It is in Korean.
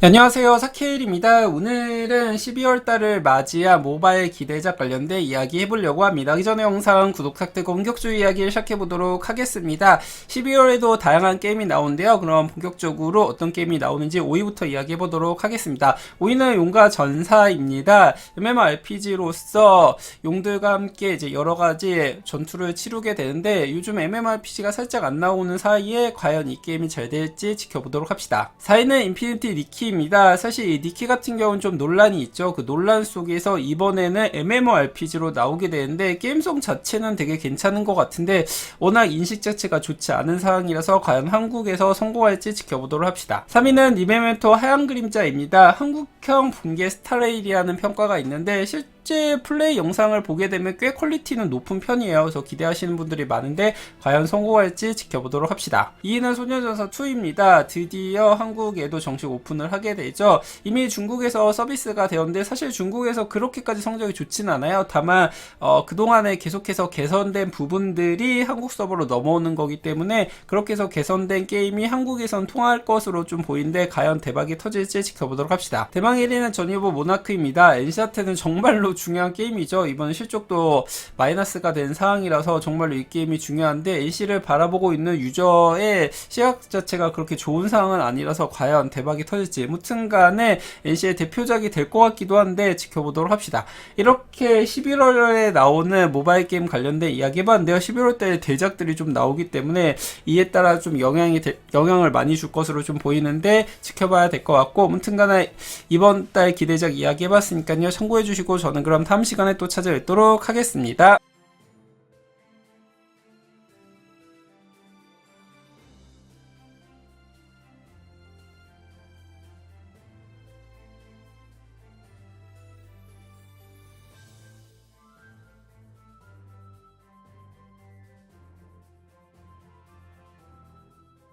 네, 안녕하세요. 사케일입니다. 오늘은 12월 달을 맞이한 모바일 기대작 관련된 이야기 해보려고 합니다. 이전의 영상 구독 삭제고 본격적으로 이야기를 시작해보도록 하겠습니다. 12월에도 다양한 게임이 나오는데요. 그럼 본격적으로 어떤 게임이 나오는지 5위부터 이야기해보도록 하겠습니다. 5위는 용과 전사입니다. MMORPG로서 용들과 함께 이제 여러 가지 전투를 치르게 되는데 요즘 MMORPG가 살짝 안 나오는 사이에 과연 이 게임이 잘 될지 지켜보도록 합시다. 4위는 인피니티 니키입니다. 사실 이 니키 같은 경우는 좀 논란이 있죠. 그 논란 속에서 이번에는 MMORPG로 나오게 되는데 게임성 자체는 되게 괜찮은 것 같은데 워낙 인식 자체가 좋지 않은 상황이라서 과연 한국에서 성공할지 지켜보도록 합시다. 3위는 리메멘토 하얀 그림자입니다. 한국형 붕괴 스타레일이라는 평가가 있는데 실제 플레이 영상을 보게 되면 꽤 퀄리티는 높은 편이에요. 그래서 기대하시는 분들이 많은데 과연 성공할지 지켜보도록 합시다. 2위는 소녀전사 2입니다. 드디어 한국에도 정식 오픈을 하게 되죠. 이미 중국에서 서비스가 되었는데 사실 중국에서 그렇게까지 성적이 좋진 않아요. 다만 어, 그동안에 계속해서 개선된 부분들이 한국 서버로 넘어오는 거기 때문에 그렇게 해서 개선된 게임이 한국에선 통할 것으로 좀 보이는데 과연 대박이 터질지 지켜보도록 합시다. 대망 1위는 전유보 모나크입니다. 엔시한테는 정말로 중요한 게임이죠. 이번 실적도 마이너스가 된 상황이라서 정말로 이 게임이 중요한데 NC를 바라보고 있는 유저의 시각 자체가 그렇게 좋은 상황은 아니라서 과연 대박이 터질지 무튼 간에 NC의 대표작이 될 것 같기도 한데 지켜보도록 합시다. 이렇게 11월에 나오는 모바일 게임 관련된 이야기 해봤는데요. 11월 달에 대작들이 좀 나오기 때문에 이에 따라 좀 영향이 될- 영향을 많이 줄 것으로 좀 보이는데 지켜봐야 될 것 같고 무튼 간에 이번 달 기대작 이야기 해봤으니까요. 참고해 주시고 저는 그럼 다음 시간에 또 찾아뵙도록 하겠습니다.